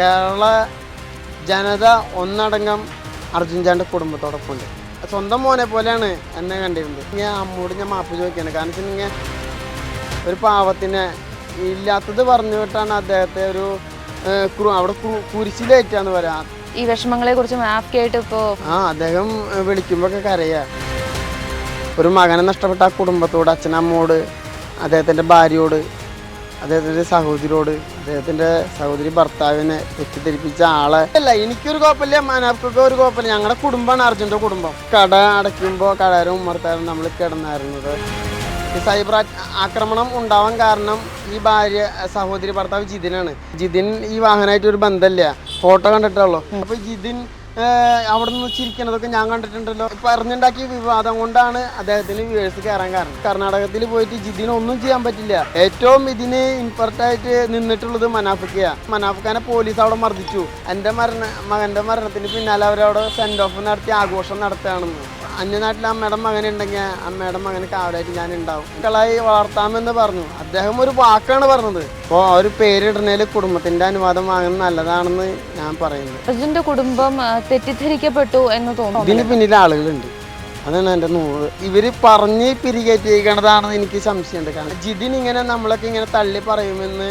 കേരള ജനത ഒന്നടങ്കം അർജുൻചാന്റെ കുടുംബത്തോടൊപ്പം ഉണ്ട് സ്വന്തം മോനെ പോലെയാണ് എന്നെ കണ്ടിരുന്നത്. ഞാൻ അമ്മോട് ഞാൻ മാപ്പ് ചോദിക്കുകയാണ് കാരണം വെച്ചിട്ടുണ്ടെങ്കിൽ ഒരു പാവത്തിനെ ഇല്ലാത്തത് പറഞ്ഞു വിട്ടാണ് അദ്ദേഹത്തെ ഒരു അവിടെ കുരിശിലേറ്റാന്ന് പറയാം. ഈ വിഷമങ്ങളെ കുറിച്ച് ഇപ്പോ ആ അദ്ദേഹം വിളിക്കുമ്പോഴൊക്കെ കരയാ. ഒരു മകനെ നഷ്ടപ്പെട്ട ആ കുടുംബത്തോട് അച്ഛനമ്മോട് അദ്ദേഹത്തിന്റെ ഭാര്യയോട് അദ്ദേഹത്തിന്റെ സഹോദരിയോട് അദ്ദേഹത്തിന്റെ സഹോദരി ഭർത്താവിനെ തെറ്റിദ്ധരിപ്പിച്ച ആളെ. അല്ല എനിക്കൊരു കുഴപ്പമില്ല മനാഫ്ക്കൊക്കെ ഒരു കുഴപ്പമില്ല. ഞങ്ങളുടെ കുടുംബമാണ് അർജുന്റെ കുടുംബം. കട അടയ്ക്കുമ്പോൾ കടാരും ഉമ്മർത്താരും നമ്മൾ കിടന്നായിരുന്നത്. ഈ സൈബർ ആക്രമണം ഉണ്ടാവാൻ കാരണം ഈ ഭാര്യ സഹോദരി ഭർത്താവ് ജിതിനാണ്. ജിതിൻ ഈ വാഹനമായിട്ട് ഒരു ബന്ധമില്ല. ഫോട്ടോ കണ്ടിട്ടുള്ളൂ. അപ്പോൾ ജിതിൻ അവിടെ നിന്ന് ചിരിക്കണതൊക്കെ ഞാൻ കണ്ടിട്ടുണ്ടല്ലോ. പറഞ്ഞുണ്ടാക്കിയ വിവാദം കൊണ്ടാണ് അദ്ദേഹത്തിന് വ്യൂവേഴ്സ് കയറാൻ കാരണം. കർണാടകത്തിൽ പോയിട്ട് ജിതിന് ഒന്നും ചെയ്യാൻ പറ്റില്ല. ഏറ്റവും ഇതിന് ഇമ്പോർട്ട് ആയിട്ട് നിന്നിട്ടുള്ളത് മനാഫിക്കയാ. മനാഫിക്കാനെ പോലീസ് അവിടെ മർദ്ദിച്ചു. എന്റെ മരണ മകന്റെ മരണത്തിന് പിന്നാലെ അവരവിടെ സെൻഡ് ഓഫ് നടത്തി ആഘോഷം നടത്തുകയാണെന്ന്. അന്യനാട്ടിൽ അമ്മയുടെ മകനുണ്ടെങ്കിൽ അമ്മയുടെ മകന് കാവലായിട്ട് ഞാൻ ഉണ്ടാവും മക്കളായി വളർത്താമെന്ന് പറഞ്ഞു. അദ്ദേഹം ഒരു വാക്കാണ് പറഞ്ഞത്. അപ്പോൾ ആ ഒരു പേരിടുന്നതിൽ കുടുംബത്തിന്റെ അനുവാദം വാങ്ങുന്നത് നല്ലതാണെന്ന് ഞാൻ പറയുന്നു. അർജുന്റെ കുടുംബം ആ, തെറ്റിദ്ധരിക്കപ്പെട്ടു എന്ന് തോന്നുന്നു. ഇതിന് പിന്നിൽ ആളുകളുണ്ട്. അതാണ് എന്റെ നൂറ്. ഇവർ പറഞ്ഞ് പിരികേറ്റിരിക്കണതാണെന്ന് എനിക്ക് സംശയമുണ്ട്. കാരണം ജിതിൻ ഇങ്ങനെ നമ്മളൊക്കെ ഇങ്ങനെ തള്ളി പറയുമെന്ന്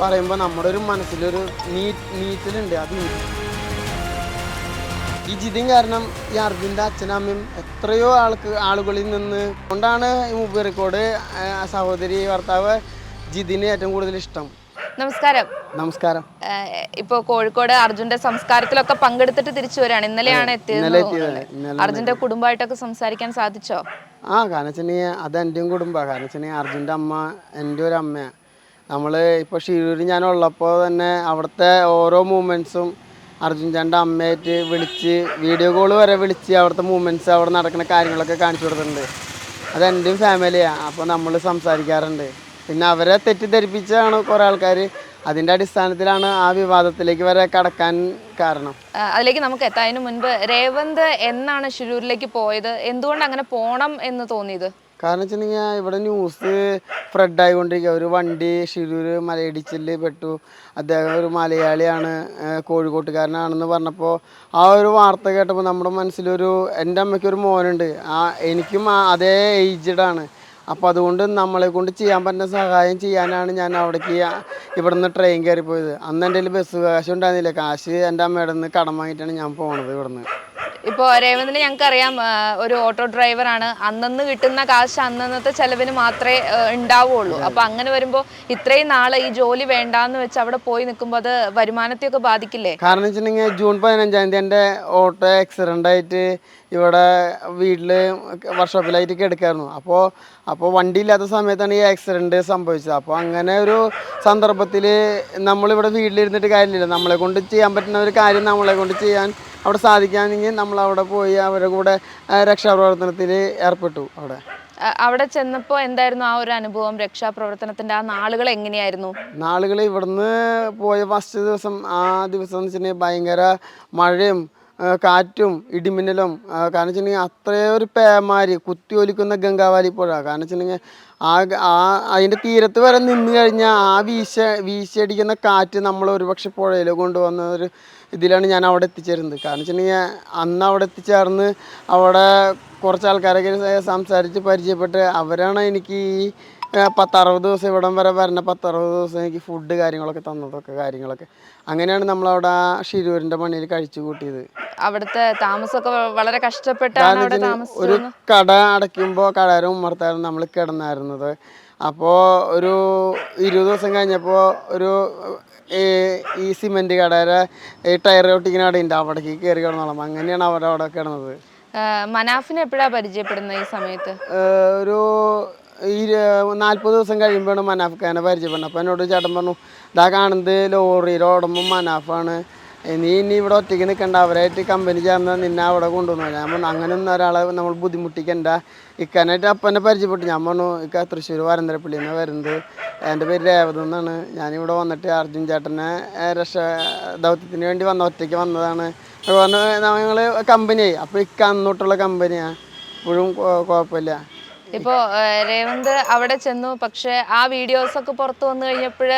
പറയുമ്പോൾ നമ്മുടെ ഒരു മനസ്സിലൊരു നീ നീറ്റലുണ്ട്. അത് ഈ ജിതിൻ കാരണം ഈ അർജുന്റെ അച്ഛനും അമ്മയും എത്രയോ ആൾക്ക് ആളുകളിൽ നിന്ന് കൊണ്ടാണ് ഈ റെക്കോർഡ് സഹോദരി ഭർത്താവ് ജിതിന് ഏറ്റവും കൂടുതൽ ഇഷ്ടം. നമസ്കാരം. നമസ്കാരം. ഇപ്പൊ കോഴിക്കോട് അർജുന്റെ സംസ്കാരത്തിലൊക്കെ പങ്കെടുത്തിട്ട് തിരിച്ചു വരാണ്. ഇന്നലെയാണ് എത്തിയത് അർജുന്റെ കുടുംബമായിട്ടൊക്കെ സംസാരിക്കാൻ സാധിച്ചോ? ആ കാരണം വെച്ചിട്ടുണ്ടെങ്കിൽ അത് എന്റെയും കുടുംബമാണ് കാരണം വെച്ചിട്ടുണ്ടെങ്കിൽ അർജുന്റെ അമ്മ എന്റെ ഒരു അമ്മയാണ് നമ്മൾ ഇപ്പോൾ ഷീരൂരി ഞാൻ ഉള്ളപ്പോൾ തന്നെ അവിടുത്തെ ഓരോ മൂമെന്റ്സും അർജുൻ ചാന്റെ അമ്മയായിട്ട് വിളിച്ച് വീഡിയോ കോൾ വരെ വിളിച്ച് അവിടുത്തെ മൂമെന്റ്സ് അവിടെ നടക്കുന്ന കാര്യങ്ങളൊക്കെ കാണിച്ചു കൊടുത്തിട്ടുണ്ട്. അത് എന്റെയും ഫാമിലിയാണ് അപ്പോൾ നമ്മൾ സംസാരിക്കാറുണ്ട്. പിന്നെ അവരെ തെറ്റിദ്ധരിപ്പിച്ചാണ് കുറേ ആൾക്കാർ അതിന്റെ അടിസ്ഥാനത്തിലാണ് ആ വിവാദത്തിലേക്ക് വരെ കടക്കാൻ കാരണം. അതിലേക്ക് നമുക്ക് എത്താം. മുൻപ് രേവന്ത് എന്നാണ് ഷിരൂരിലേക്ക് പോയത്? എന്തുകൊണ്ട് അങ്ങനെ പോണം എന്ന് തോന്നിയത്? കാരണം വെച്ചിട്ടുണ്ടെങ്കിൽ ഇവിടെ ന്യൂസ് സ്പ്രെഡ് ആയിക്കൊണ്ടിരിക്കുക ഒരു വണ്ടി ഷിരൂർ മലയിടിച്ചിൽ പെട്ടു. അദ്ദേഹം ഒരു മലയാളിയാണ് കോഴിക്കോട്ടുകാരനാണെന്ന് പറഞ്ഞപ്പോൾ ആ ഒരു വാർത്ത കേട്ടപ്പോൾ നമ്മുടെ മനസ്സിലൊരു എന്റെ അമ്മയ്ക്ക് അമ്മയ്ക്കൊരു മോനുണ്ട്. ആ എനിക്കും അതേ ഏജ്ഡാണ് അപ്പോൾ അതുകൊണ്ട് നമ്മളെ കൊണ്ട് ചെയ്യാൻ പറ്റുന്ന സഹായം ചെയ്യാനാണ് ഞാൻ അവിടേക്ക് ഇവിടെ നിന്ന് ട്രെയിൻ കയറിപ്പോയത്. പോയത് അന്ന് എന്റെ ബസ് കാശ് ഉണ്ടായിരുന്നില്ല കാശ് എന്റെ അമ്മയുടെ നിന്ന് കടം വാങ്ങിയിട്ടാണ് ഞാൻ പോണത് ഇവിടുന്ന്. ഇപ്പോ രേവന്തിന് ഞങ്ങൾക്ക് അറിയാം ഒരു ഓട്ടോ ഡ്രൈവറാണ്. അന്നന്ന് കിട്ടുന്ന കാശ് അന്നന്നത്തെ ചെലവിന് മാത്രമേ ഉണ്ടാവുള്ളൂ. അപ്പൊ അങ്ങനെ വരുമ്പോൾ ഇത്രയും നാൾ ഈ ജോലി വേണ്ടാന്ന് വെച്ച് അവിടെ പോയി നിൽക്കുമ്പോൾ അത് വരുമാനത്തെയൊക്കെ ബാധിക്കില്ലേ? കാരണം വെച്ചിട്ടുണ്ടെങ്കിൽ ജൂൺ പതിനഞ്ചാം തീയതി എന്റെ ഓട്ടോ ആക്സിഡന്റ് ആയിട്ട് ഇവിടെ വീട്ടിൽ വർക്ക്ഷോപ്പിലായിട്ട് കിടക്കായിരുന്നു. അപ്പോൾ അപ്പോൾ വണ്ടി ഇല്ലാത്ത സമയത്താണ് ഈ ആക്സിഡന്റ് സംഭവിച്ചത്. അപ്പോൾ അങ്ങനെ ഒരു സന്ദർഭത്തിൽ നമ്മളിവിടെ വീട്ടിലിരുന്നിട്ട് കാര്യമില്ല. നമ്മളെ കൊണ്ട് ചെയ്യാൻ പറ്റുന്ന ഒരു കാര്യം നമ്മളെ കൊണ്ട് ചെയ്യാൻ അവിടെ സാധിക്കാമെങ്കിൽ നമ്മൾ അവിടെ പോയി അവരുടെ കൂടെ രക്ഷാപ്രവർത്തനത്തിൽ ഏർപ്പെട്ടു അവിടെ. അവിടെ ചെന്നപ്പോൾ എന്തായിരുന്നു ആ ഒരു അനുഭവം? രക്ഷാപ്രവർത്തനത്തിന്റെ ആ നാളുകൾ എങ്ങനെയായിരുന്നു? നാളുകൾ ഇവിടുന്ന് പോയ ഫസ്റ്റ് ദിവസം ആ ദിവസം എന്ന് വെച്ചിട്ടുണ്ടെങ്കിൽ ഭയങ്കര മഴയും കാറ്റും ഇടിമിന്നലും കാരണം വെച്ചിട്ടുണ്ടെങ്കിൽ അത്രയും ഒരു പേമാരി കുത്തി ഒലിക്കുന്ന ഗംഗാവാലി പുഴ. കാരണം വെച്ചിട്ടുണ്ടെങ്കിൽ ആ ആ അതിന്റെ തീരത്ത് വരെ നിന്ന് കഴിഞ്ഞാൽ ആ വീശ വീശിയടിക്കുന്ന കാറ്റ് നമ്മൾ ഒരുപക്ഷെ പുഴയിൽ കൊണ്ടുവന്ന ഒരു ഇതിലാണ് ഞാൻ അവിടെ എത്തിച്ചേരുന്നത്. കാരണം വെച്ചിട്ടുണ്ടെങ്കിൽ അന്ന് അവിടെ എത്തിച്ചേർന്ന് അവിടെ കുറച്ച് ആൾക്കാരൊക്കെ സംസാരിച്ച് പരിചയപ്പെട്ട് അവരാണ് എനിക്ക് ഈ പത്തറുപത് ദിവസം ഇവിടം വരെ വരണ പത്തറുപത് ദിവസം എനിക്ക് ഫുഡ് കാര്യങ്ങളൊക്കെ തന്നതൊക്കെ കാര്യങ്ങളൊക്കെ. അങ്ങനെയാണ് നമ്മളവിടെ ആ ഷിരൂരിന്റെ പണിയിൽ കഴിച്ചു കൂട്ടിയത്. അവിടുത്തെ താമസമൊക്കെ വളരെ കഷ്ടപ്പെട്ടാണ് ഒരു കട അടയ്ക്കുമ്പോൾ കടയുടെ ഉമ്മർത്താരും നമ്മൾ കിടന്നായിരുന്നത്. അപ്പോൾ ഒരു ഇരുപത് ദിവസം കഴിഞ്ഞപ്പോൾ ഒരു ഈ സിമെന്റ് കടയുടെ ഈ ടയർ ഒട്ടിക്കുന്ന കടയുണ്ട് അവിടേക്ക് കയറി കിടന്നോളാം. അങ്ങനെയാണ് അവരവിടെ കിടന്നത്. ആ, മനാഫിനെ എപ്പോഴാണ് പരിചയപ്പെടുന്നത് ഈ സമയത്ത്? ഒരു ഈ നാൽപ്പത് ദിവസം കഴിയുമ്പോഴാണ് മനാഫ് ഖാനെ പരിചയപ്പെടുന്നത്. അപ്പോൾ എന്നോട് ചേട്ടൻ പറഞ്ഞു ഇതാ കാണുന്നത് ലോറിയിൽ ഓടുമ്പോൾ മനാഫാണ്. നീ ഇനി ഇവിടെ ഒറ്റയ്ക്ക് നിൽക്കണ്ട അവരായിട്ട് കമ്പനി ചേർന്ന് നിന്നെ അവിടെ കൊണ്ടുവന്നു. ഞാൻ പറഞ്ഞു അങ്ങനെ ഒന്നും ഒരാളെ നമ്മൾ ബുദ്ധിമുട്ടിക്കണ്ട. ഇക്കാനായിട്ട് അപ്പനെ പരിചയപ്പെട്ടു. ഞാൻ പറഞ്ഞു ഇക്ക തൃശ്ശൂർ വരന്തരപ്പള്ളി നിന്ന് വരുന്നത്. എന്റെ പേര് രേവത എന്നാണ്. ഞാനിവിടെ വന്നിട്ട് അർജുൻ ചേട്ടനെ രക്ഷ ദൗത്യത്തിന് വേണ്ടി വന്ന ഒറ്റയ്ക്ക് വന്നതാണ്. അപ്പോൾ പറഞ്ഞു ഞങ്ങൾ കമ്പനിയായി അപ്പോൾ ഇക്ക അന്നോട്ടുള്ള കമ്പനിയാണ് ഇപ്പോഴും കുഴപ്പമില്ല. ഇപ്പോ രേവന്ത് അവിടെ ചെന്നു. പക്ഷേ ആ വീഡിയോസ് ഒക്കെ പുറത്തു വന്നു കഴിഞ്ഞപ്പോൾ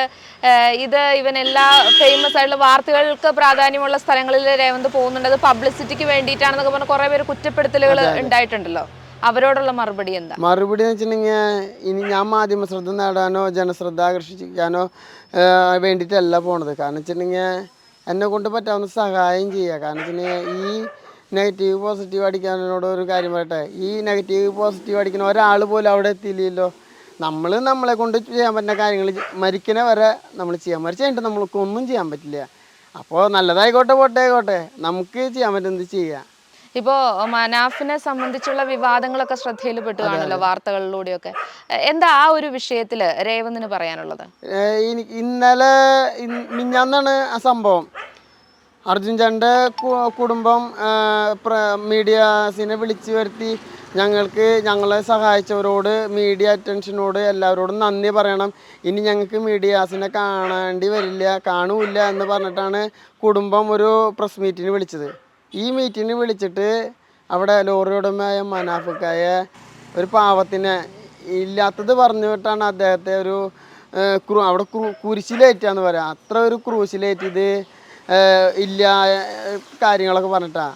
ഇത് ഇവൻ എല്ലാ ഫേമസ് ആയിട്ടുള്ള വാർത്തകൾക്ക് പ്രാധാന്യമുള്ള സ്ഥലങ്ങളിൽ രേവന്ത് പോകുന്നുണ്ട്. അത് പബ്ലിസിറ്റിക്ക് വേണ്ടിയിട്ടാണെന്നൊക്കെ പറഞ്ഞ കുറേ പേര് കുറ്റപ്പെടുത്തലുകൾ ഉണ്ടായിട്ടുണ്ടല്ലോ. അവരോടുള്ള മറുപടി എന്താ? മറുപടി എന്ന് വെച്ചിട്ടുണ്ടെങ്കിൽ ഇനി ഞാൻ മാധ്യമ ശ്രദ്ധ നേടാനോ ജനശ്രദ്ധ ആകർഷിക്കാനോ വേണ്ടിയിട്ടല്ല പോണത്. കാരണം വെച്ചിട്ടുണ്ടെങ്കിൽ എന്നെ കൊണ്ട് പറ്റാവുന്ന സഹായം ചെയ്യുക. കാരണം വെച്ചിട്ടുണ്ടെങ്കിൽ ഈ നെഗറ്റീവ് പോസിറ്റീവ് അടിക്കാനോട് ഒരു കാര്യം പറയട്ടെ. ഈ നെഗറ്റീവ് പോസിറ്റീവ് അടിക്കുന്ന ഒരാൾ പോലും അവിടെ എത്തിയില്ലല്ലോ. നമ്മൾ നമ്മളെ കൊണ്ട് ചെയ്യാൻ പറ്റുന്ന കാര്യങ്ങൾ മരിക്കണ വരെ നമ്മൾ ചെയ്യാൻ മരിച്ചു കഴിഞ്ഞിട്ട് നമ്മൾക്ക് ഒന്നും ചെയ്യാൻ പറ്റില്ല. അപ്പോൾ നല്ലതായിക്കോട്ടെ പോട്ടെ ആയിക്കോട്ടെ നമുക്ക് ചെയ്യാൻ പറ്റുന്നത് ചെയ്യാം? ഇപ്പോ മനാഫിനെ സംബന്ധിച്ചുള്ള വിവാദങ്ങളൊക്കെ ശ്രദ്ധയിൽപ്പെട്ടു കാണുമല്ലോ വാർത്തകളിലൂടെയൊക്കെ. എന്താ ആ ഒരു വിഷയത്തിൽ രേവന്തിന് പറയാനുള്ളത്? ഇന്നലെ മിഞ്ഞാന്നാണ് ആ സംഭവം. അർജുൻ ചാന്റെ കുടുംബം മീഡിയാസിനെ വിളിച്ചു വരുത്തി ഞങ്ങൾക്ക് ഞങ്ങളെ സഹായിച്ചവരോട് മീഡിയ അറ്റൻഷനോട് എല്ലാവരോടും നന്ദി പറയണം. ഇനി ഞങ്ങൾക്ക് മീഡിയാസിനെ കാണേണ്ടി വരില്ല കാണൂല്ല എന്ന് പറഞ്ഞിട്ടാണ് കുടുംബം ഒരു പ്രസ് മീറ്റിന് വിളിച്ചത്. ഈ മീറ്റിന് വിളിച്ചിട്ട് അവിടെ ലോറി ഉടമയായ മനാഫക്കായ ഒരു പാവത്തിനെ ഇല്ലാത്തത് പറഞ്ഞിട്ടാണ് അദ്ദേഹത്തെ ഒരു അവിടെ ക്രൂ കുരിശിലേറ്റാന്ന് പറയാം. അത്ര ഒരു ക്രൂശിലേറ്റിത് ഇല്ല കാര്യങ്ങളൊക്കെ പറഞ്ഞിട്ടാ.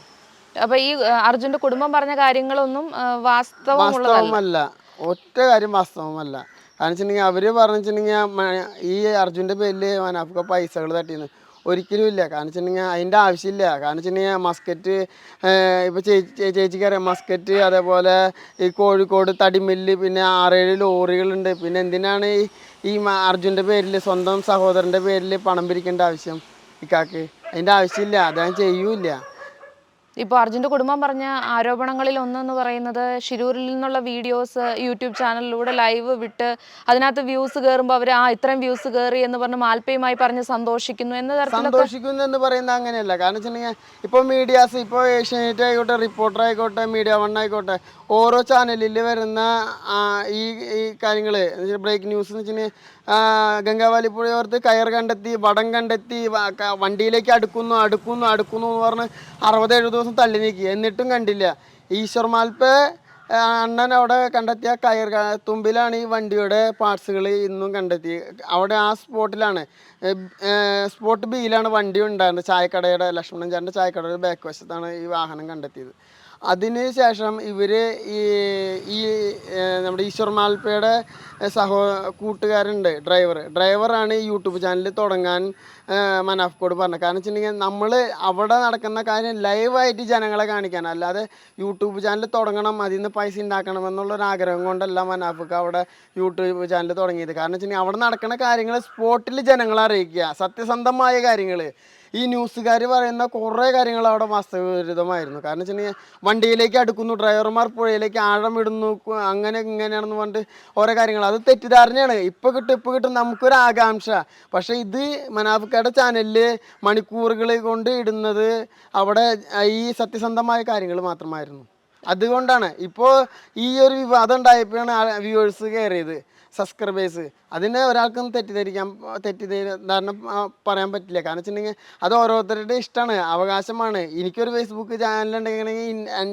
അപ്പൊ ഈ അർജുന്റെ കുടുംബം പറഞ്ഞ കാര്യങ്ങളൊന്നും വാസ്തവമല്ല. ഒറ്റ കാര്യം വാസ്തവമല്ല. കാരണം വെച്ചിട്ടുണ്ടെങ്കിൽ അവർ പറഞ്ഞിട്ടുണ്ടെങ്കിൽ ഈ അർജുന്റെ പേരിൽ മനാഫ്ക പൈസകൾ തട്ടിയെന്ന് ഒരിക്കലും ഇല്ല. കാരണം വെച്ചിട്ടുണ്ടെങ്കിൽ അതിന്റെ ആവശ്യമില്ല കാരണം വെച്ചിട്ടുണ്ടെങ്കിൽ മസ്കറ്റ് ഇപ്പോൾ ചേച്ചി ചേച്ചിക്ക് അറിയാം. മസ്കറ്റ് അതേപോലെ ഈ കോഴിക്കോട് തടിമില്ല് പിന്നെ ആറേഴ് ലോറികളുണ്ട്. പിന്നെ എന്തിനാണ് ഈ അർജുന്റെ അർജുന്റെ പേരിൽ സ്വന്തം സഹോദരന്റെ പേരിൽ പണം പിരിക്കേണ്ട ആവശ്യം? ഇക്കാക്ക്. അതിന്റെ ആവശ്യമില്ല അദ്ദേഹം ചെയ്യൂല ഇപ്പോൾ അർജുന്റെ കുടുംബം പറഞ്ഞ ആരോപണങ്ങളിൽ ഒന്നെന്ന് പറയുന്നത് ഷിരൂരിൽ നിന്നുള്ള വീഡിയോസ് യൂട്യൂബ് ചാനലിലൂടെ ലൈവ് വിട്ട് അതിനകത്ത് വ്യൂസ് കയറുമ്പോൾ അവർ ആ ഇത്രയും വ്യൂസ് കയറി എന്ന് പറഞ്ഞ് മാൽപ്പയുമായി പറഞ്ഞ് സന്തോഷിക്കുന്നു എന്ന സന്തോഷിക്കുന്നു എന്ന് പറയുന്നത് അങ്ങനെയല്ല. കാരണം വെച്ചിട്ടുണ്ടെങ്കിൽ ഇപ്പോൾ മീഡിയാസ് ഇപ്പോൾ ഏഷ്യാനെറ്റ് ആയിക്കോട്ടെ റിപ്പോർട്ടർ ആയിക്കോട്ടെ മീഡിയ വൺ ആയിക്കോട്ടെ ഓരോ ചാനലിൽ വരുന്ന ഈ ഈ കാര്യങ്ങൾ ബ്രേക്ക് ന്യൂസ് എന്ന് വെച്ചിട്ടുണ്ടെങ്കിൽ ഗംഗാവാലി പുഴയോർത്ത് കയർ കണ്ടെത്തി വടം കണ്ടെത്തി വണ്ടിയിലേക്ക് അടുക്കുന്നു അടുക്കുന്നു അടുക്കുന്നു എന്ന് പറഞ്ഞ് അറുപത് എഴുപത് ദിവസം തള്ളി നീക്കി. എന്നിട്ടും കണ്ടില്ല. ഈശ്വർ മാൽപ്പെ അണ്ണൻ അവിടെ കണ്ടെത്തിയ കയർ തുമ്പിലാണ് ഈ വണ്ടിയുടെ പാർട്സുകൾ ഇന്നും കണ്ടെത്തി. അവിടെ ആ സ്പോട്ടിലാണ്. സ്പോട്ട് ബിയിലാണ് വണ്ടി ഉണ്ടായിരുന്നത്. ചായക്കടയുടെ ലക്ഷ്മണൻ ചാറിന്റെ ചായക്കടയുടെ ബാക്ക് വശത്താണ് ഈ വാഹനം കണ്ടെത്തിയത്. അതിന് ശേഷം ഇവർ ഈ ഈ നമ്മുടെ ഈശ്വർ മാൽപ്പയുടെ സഹോ കൂട്ടുകാരുണ്ട് ഡ്രൈവർ ഡ്രൈവറാണ് ഈ യൂട്യൂബ് ചാനൽ തുടങ്ങാൻ മനാഫ് മനാഫ്കോട് പറഞ്ഞത്. കാരണം വെച്ചിട്ടുണ്ടെങ്കിൽ നമ്മൾ അവിടെ നടക്കുന്ന കാര്യം ലൈവായിട്ട് ജനങ്ങളെ കാണിക്കാൻ അല്ലാതെ യൂട്യൂബ് ചാനൽ തുടങ്ങണം അതിൽ നിന്ന് പൈസ ഉണ്ടാക്കണം എന്നുള്ളൊരു ആഗ്രഹം കൊണ്ടല്ല മനാഫ്ക്ക് അവിടെ യൂട്യൂബ് ചാനൽ തുടങ്ങിയത്. കാരണം വെച്ചിട്ടുണ്ടെങ്കിൽ അവിടെ നടക്കുന്ന കാര്യങ്ങൾ സ്പോട്ടിൽ ജനങ്ങളെ അറിയിക്കുക. സത്യസന്ധമായ കാര്യങ്ങൾ ഈ ന്യൂസുകാർ പറയുന്ന കുറേ കാര്യങ്ങൾ അവിടെ വാസ്തവവിരുദ്ധമായിരുന്നു കാരണം വെച്ചിട്ടുണ്ടെങ്കിൽ വണ്ടിയിലേക്ക് അടുക്കുന്നു ഡ്രൈവർമാർ പുഴയിലേക്ക് ആഴം ഇടുന്നു അങ്ങനെ ഇങ്ങനെയാണെന്ന് പറഞ്ഞിട്ട് ഓരോ കാര്യങ്ങൾ. അത് തെറ്റിദ്ധാരണയാണ്. ഇപ്പോൾ കിട്ടും ഇപ്പോൾ കിട്ടും നമുക്കൊരു ആകാംക്ഷ. പക്ഷേ ഇത് മനാഫിക്കയുടെ ചാനലിൽ മണിക്കൂറുകൾ കൊണ്ട് ഇടുന്നത് അവിടെ ഈ സത്യസന്ധമായ കാര്യങ്ങൾ മാത്രമായിരുന്നു. അതുകൊണ്ടാണ്. ഇപ്പോൾ ഈ ഒരു വിവാദം ഉണ്ടായപ്പോഴാണ് വ്യൂവേഴ്സ് കയറിയത്. സബ്സ്ക്രൈബേഴ്സ്. അതിനെ ഒരാൾക്കും തെറ്റിദ്ധരിക്കാൻ തെറ്റിദ്ധാരണ പറയാൻ പറ്റില്ല. കാരണം വെച്ചിട്ടുണ്ടെങ്കിൽ അത് ഓരോരുത്തരുടെ ഇഷ്ടമാണ് അവകാശമാണ്. എനിക്കൊരു ഫേസ്ബുക്ക് ചാനലുണ്ടെങ്കിൽ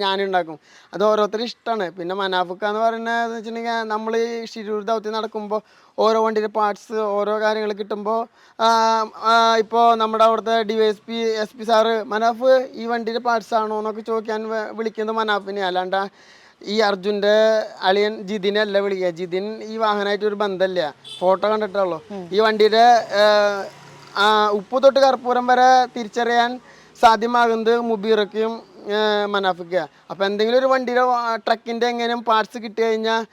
ഞാനുണ്ടാക്കും അത് ഓരോരുത്തരുടെ ഇഷ്ടമാണ് പിന്നെ മനാഫുക്ക എന്ന് പറയുന്നത് വെച്ചിട്ടുണ്ടെങ്കിൽ നമ്മൾ ഷിരൂർ ദൗത്യം നടക്കുമ്പോൾ ഓരോ വണ്ടിയുടെ പാർട്സ് ഓരോ കാര്യങ്ങൾ കിട്ടുമ്പോൾ ഇപ്പോൾ നമ്മുടെ അവിടുത്തെ D S P S P sir Manaf ഈ വണ്ടിയുടെ പാർട്സ് ആണോ എന്നൊക്കെ ചോദിക്കാൻ വിളിക്കുന്നത് മനാഫിനെ അല്ലാണ്ട് ഈ അർജുന്റെ അളിയൻ ജിതിനല്ല വിളിക്കുക. ജിതിൻ ഈ വാഹനമായിട്ട് ഒരു ബന്ധമില്ല. ഫോട്ടോ കണ്ടിട്ടുള്ളൂ. ഈ വണ്ടിയുടെ ഉപ്പ് തൊട്ട് കർപ്പൂരം വരെ തിരിച്ചറിയാൻ സാധ്യമാകുന്നത് മുബീറക്കും മനാഫിക്ക. അപ്പോൾ എന്തെങ്കിലും ഒരു വണ്ടിയുടെ ട്രക്കിന്റെ എങ്ങനെയും പാർട്സ് കിട്ടി കഴിഞ്ഞാൽ